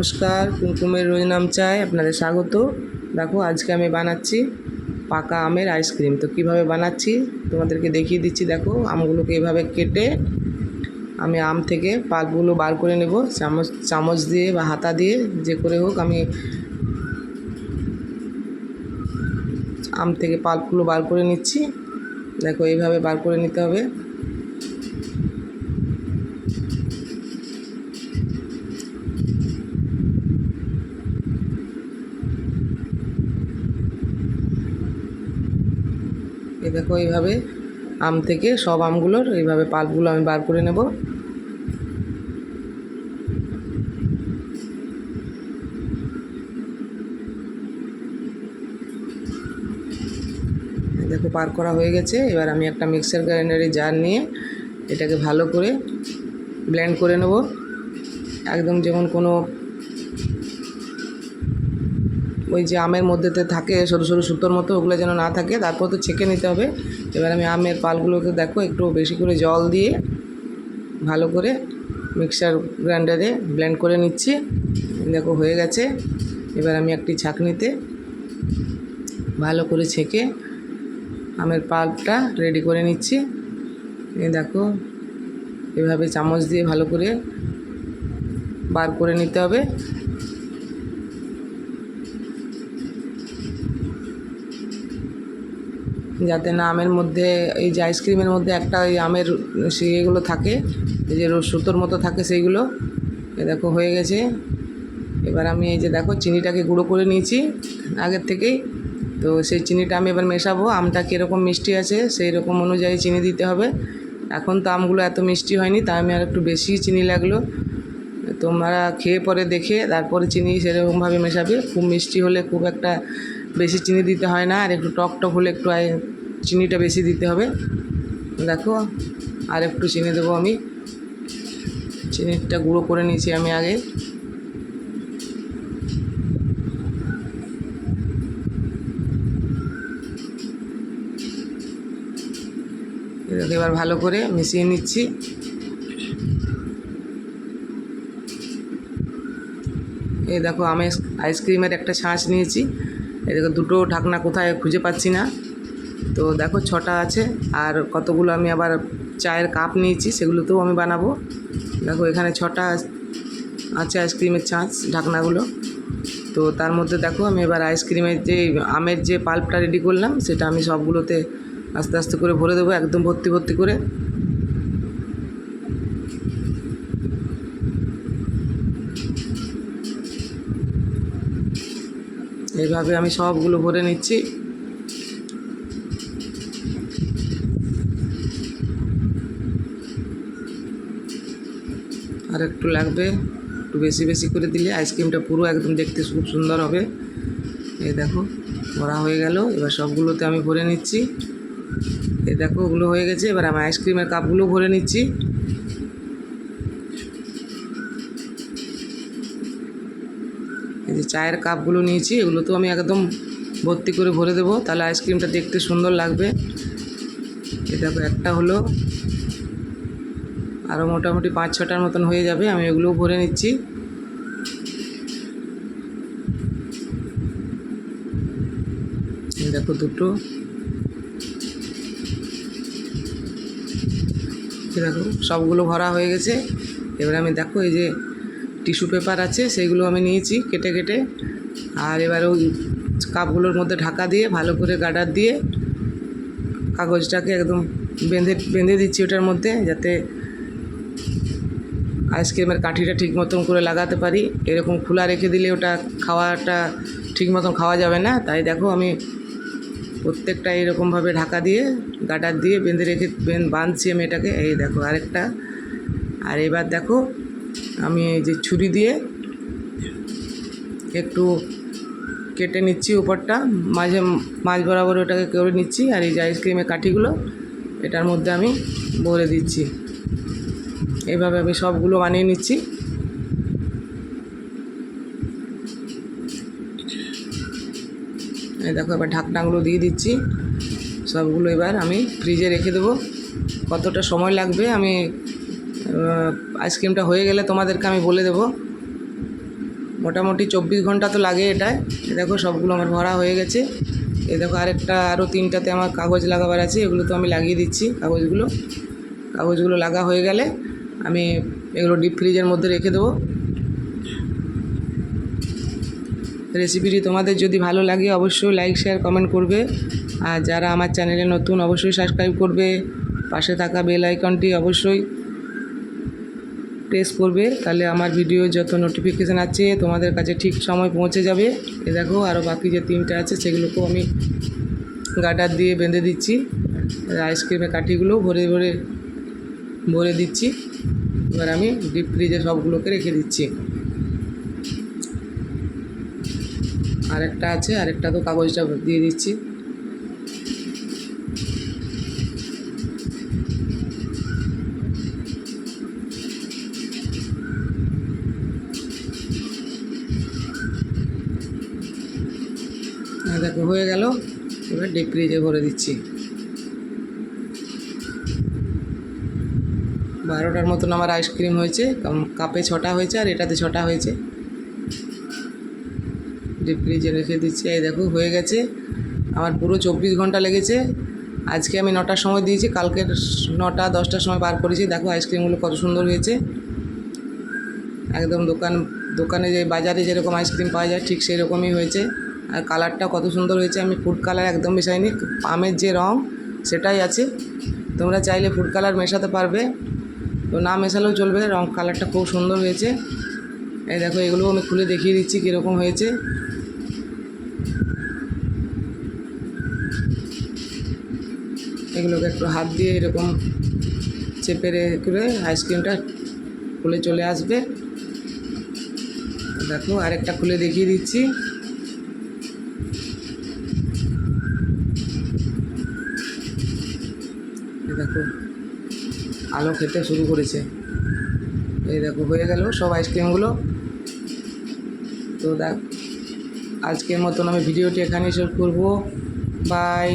নমস্কার, কুমকুমের রোজ নাম চায় আপনাদের স্বাগত। দেখো, আজকে আমি বানাচ্ছি পাকা আমের আইসক্রিম। তো কীভাবে বানাচ্ছি, তোমাদেরকে দেখিয়ে দিচ্ছি, দেখো, আমগুলোকে এভাবে কেটে আমি আম থেকে পাল্পগুলো বার করে নেব। চামচ চামচ দিয়ে বা হাতা দিয়ে, যে করে হোক, আমি আম থেকে পাল্পগুলো বার করে নিচ্ছি। দেখো, এইভাবে বার করে নিতে হবে। দেখো এইভাবে আম থেকে সব আমগুলোর এইভাবে পাল্পগুলো আমি বার করে নেব। দেখো পার করা হয়ে গেছে। এবার আমি একটা মিক্সার গ্রাইন্ডারে জার নিয়ে এটাকে ভালো করে ব্লেন্ড করে নেব। একদম যেমন কোনো ওই যে আমের মধ্যেতে থাকে সরু সরু সুতোর মতো, ওগুলো যেন না থাকে, তারপর তো ছেঁকে নিতে হবে। এবার আমি আমের পালগুলোকে দেখো, একটু বেশি করে জল দিয়ে ভালো করে মিক্সার গ্রাইন্ডারে ব্লেন্ড করে নিচ্ছি। দেখো, হয়ে গেছে। এবার আমি একটি ছাঁকনিতে ভালো করে ছেঁকে আমের পাল্পটা রেডি করে নিচ্ছি। দেখো, এভাবে চামচ দিয়ে ভালো করে বার করে নিতে হবে। যাতে না আমের মধ্যে, এই যে আইসক্রিমের মধ্যে একটা ওই আমের সে এগুলো থাকে, এই যে সুতোর মতো থাকে সেইগুলো, এ দেখো হয়ে গেছে। এবার আমি এই যে দেখো চিনিটাকে গুঁড়ো করে নিয়েছি আগের থেকেই। তো সেই চিনিটা আমি এবার মেশাবো। আমটা কীরকম মিষ্টি আছে সেই রকম অনুযায়ী চিনি দিতে হবে। এখন তো আমগুলো এত মিষ্টি হয়নি, তাই আমি আর একটু বেশি চিনি লাগল। তোমরা খেয়ে পরে দেখে তারপরে চিনি সেরকমভাবে মেশাবে। খুব মিষ্টি হলে খুব একটা বেশি চিনি দিতে হয় না। আর একটু টক টক হলে একটু চিনিটা বেশি দিতে হবে। দেখো, আর একটু চিনি দেবো আমি। চিনিটা গুঁড়ো করে নিয়েছি আমি আগে। এবার ভালো করে মিশিয়ে নিচ্ছি। এই দেখো, আমি আইসক্রিমের একটা ছাঁচ নিয়েছি। এই দেখো, দুটো ঢাকনা কোথায় খুঁজে পাচ্ছি না। তো দেখো ছটা আছে আর কতগুলো আমি আবার চায়ের কাপ নিয়েছি, সেগুলোতেও আমি বানাবো। দেখো এখানে ছটা আছে আইসক্রিমের ছাঁচ ঢাকনাগুলো। তো তার মধ্যে দেখো আমি এবার আইসক্রিমের যে আমের যে পাল্পটা রেডি করলাম, সেটা আমি সবগুলোতে আস্তে আস্তে করে ভরে দেবো, একদম ভর্তি ভর্তি করে। এইভাবে আমি সবগুলো ভরে নিচ্ছি। আর একটু লাগবে। একটু বেশি বেশি করে দিলে আইসক্রিমটা পুরো একদম দেখতে খুব সুন্দর হবে। এই দেখো, ভরা হয়ে গেল। এবার সবগুলোতে আমি ভরে নিচ্ছি। এই দেখো, ওগুলো হয়ে গেছে। এবার আমি আইসক্রিমের কাপগুলো ভরে নিচ্ছি। এই যে চায়ের কাপগুলো নিয়েছি, এগুলো তো আমি একদম ভর্তি করে ভরে দেবো। তাহলে আইসক্রিমটা দেখতে সুন্দর লাগবে। এই দেখো, একটা হলো আরও মোটামুটি পাঁচ ছটার মতন হয়ে যাবে, আমি এগুলোও ভরে নিচ্ছি। দেখো দুটো। দেখো, সবগুলো ভরা হয়ে গেছে। এবার আমি দেখো এই যে টিস্যু পেপার আছে সেইগুলো আমি নিয়েছি কেটে কেটে। আর এবার ওই কাপগুলোর মধ্যে ঢাকা দিয়ে, ভালো করে গার্ডার দিয়ে কাগজটাকে একদম বেঁধে বেঁধে দিচ্ছি ওটার মধ্যে, যাতে আইসক্রিমের কাঠিটা ঠিক মতন করে লাগাতে পারি। এরকম খোলা রেখে দিলে ওটা খাওয়াটা ঠিক মতন খাওয়া যাবে না। তাই দেখো আমি প্রত্যেকটা এরকমভাবে ঢাকা দিয়ে, গাটার দিয়ে বেঁধে রেখে, বেঁধ বাঁধছি আমি এটাকে। এই দেখো আরেকটা। আর এবার দেখো আমি এই যে ছুরি দিয়ে একটু কেটে নিচ্ছি উপরটা। মাঝে, মাঝ বরাবর ওটাকে করে নিচ্ছি। আর এই যে আইসক্রিমের কাঠিগুলো, এটার মধ্যে আমি ভরে দিচ্ছি। এইভাবে আমি সবগুলো বানিয়ে নিচ্ছি। দেখো, এবার ঢাকনাগুলো দিয়ে দিচ্ছি। সবগুলো এবার আমি ফ্রিজে রেখে দেবো। কতটা সময় লাগবে আমি আইসক্রিমটা হয়ে গেলে তোমাদেরকে আমি বলে দেবো। মোটামুটি চব্বিশ ঘণ্টা তো লাগে এটায়। এ দেখো, সবগুলো আমার ভরা হয়ে গেছে। এ দেখো, আরেকটা, আরও তিনটাতে আমার কাগজ লাগাবার আছে। এগুলো তো আমি লাগিয়ে দিচ্ছি, কাগজগুলো। কাগজগুলো লাগা হয়ে গেলে আমি এগুলো ডিপ ফ্রিজের মধ্যে রেখে দেবো। রেসিপিটি তোমাদের যদি ভালো লাগে, অবশ্যই লাইক শেয়ার কমেন্ট করবে। আর যারা আমার চ্যানেলে নতুন, অবশ্যই সাবস্ক্রাইব করবে। পাশে থাকা বেল আইকনটি অবশ্যই প্রেস করবে। তাহলে আমার ভিডিও যত নোটিফিকেশান আছে, তোমাদের কাছে ঠিক সময় পৌঁছে যাবে। এ দেখো আরও বাকি যে তিনটা আছে, সেগুলোকেও আমি গার্ডার দিয়ে বেঁধে দিচ্ছি। আইসক্রিমের কাঠিগুলো ভরে ভরে ভরে দিচ্ছি। এবার আমি ডিপ ফ্রিজে সবগুলোকে রেখে দিচ্ছি। আরেকটা আছে, আরেকটা তো কাগজটা দিয়ে দিচ্ছি। দেখো, হয়ে গেল। এবার ডিপ ফ্রিজে ভরে দিচ্ছি। বারোটার মতন আমার আইসক্রিম হয়েছে কাপে ছটা হয়েছে আর এটাতে ছটা হয়েছে। ডিপ ফ্রিজে রেখে দিচ্ছি, এই দেখো, হয়ে গেছে। আমার পুরো চব্বিশ ঘণ্টা লেগেছে। আজকে আমি নটার সময় দিয়েছি কালকে নটা, দশটার সময় বার করেছি। দেখো, আইসক্রিমগুলো কত সুন্দর হয়েছে। একদম দোকান, দোকানে যে, বাজারে যেরকম আইসক্রিম পাওয়া যায়, ঠিক সেই রকমই হয়েছে। আর কালারটা কত সুন্দর হয়েছে। আমি ফুড কালার একদম মেশাইনি, আমের যে রং, সেটাই আছে। তোমরা চাইলে ফুড কালার মেশাতে পারবে। তো না মেশালেও চলবে রং কালারটা খুব সুন্দর হয়েছে। এই দেখো এগুলো আমি খুলে দেখিয়ে দিচ্ছি কীরকম হয়েছে। এগুলোকে একটু হাত দিয়ে এরকম চেপে করে আইসক্রিমটা খুলে চলে আসবে। দেখো, আরেকটা খুলে দেখিয়ে দিচ্ছি। দেখো আলো খেতে শুরু করেছে। এই দেখো, হয়ে গেল সব আইসক্রিমগুলো তো দেখ, আজকের মতন আমি ভিডিওটি এখানেই শেষ করব। বাই